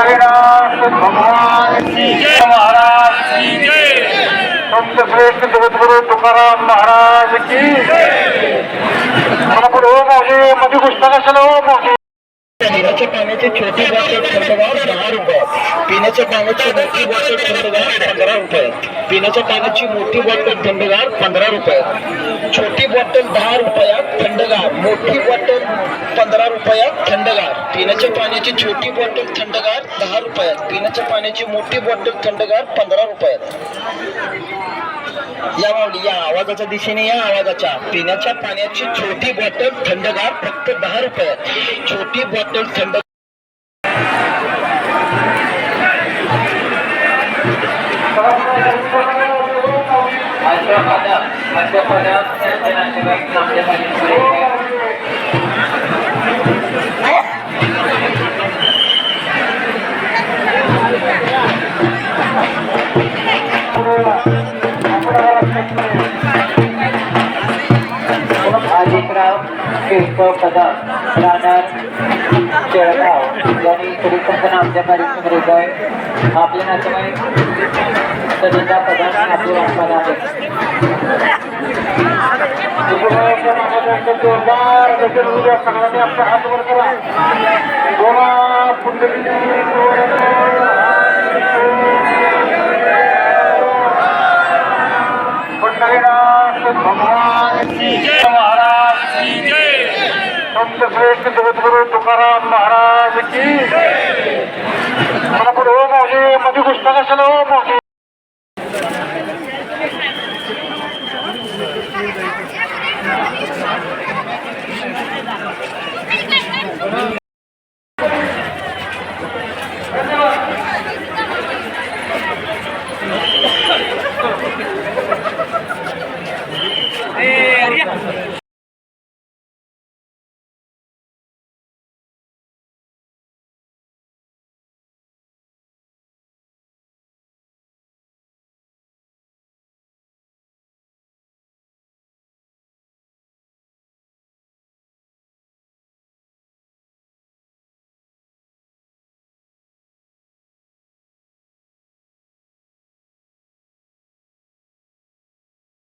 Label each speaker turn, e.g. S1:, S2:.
S1: कालिदास
S2: पिण्याच्या पाण्याची छोटी बॉटल थंडगार दहा रुपये पिण्याच्या पाण्याची मोठी बॉटल थंडगार पंधरा रुपये. पिण्याच्या पाण्याची मोठी बॉटल थंडगार पंधरा रुपये. छोटी बॉटल दहा रुपयात थंडगार. मोठी बॉटल पंधरा रुपयात थंडगार. पिण्याच्या पाण्याची छोटी बॉटल थंडगार दहा रुपयात. पिण्याच्या पाण्याची मोठी बॉटल थंडगार पंधरा रुपयात. या माऊली या आवाजाच्या दिशेने या आवाजाच्या. पिण्याच्या पाण्याची छोटी बॉटल थंडगार फक्त दहा रुपयात. छोटी बॉटल थंड
S3: आदिकराव किरकोळ पदार्थ राहणार शेळगाव यांनी तरीपंत आमच्या कार्यक्रम हृदय आपले नातेवाईक सदिता पदार्थ आपले वाटपाला आहे
S1: जोरदार गजर होऊ द्या सगळ्यांनी आपला हात वर करा गोवा पुंडली पंढरीनाथ भगवान महाराज संत श्रेष्ठ जगद्गुरु तुकाराम महाराज की मला पुढे हो मोठे मध्ये पुस्तक असेल हो मोठे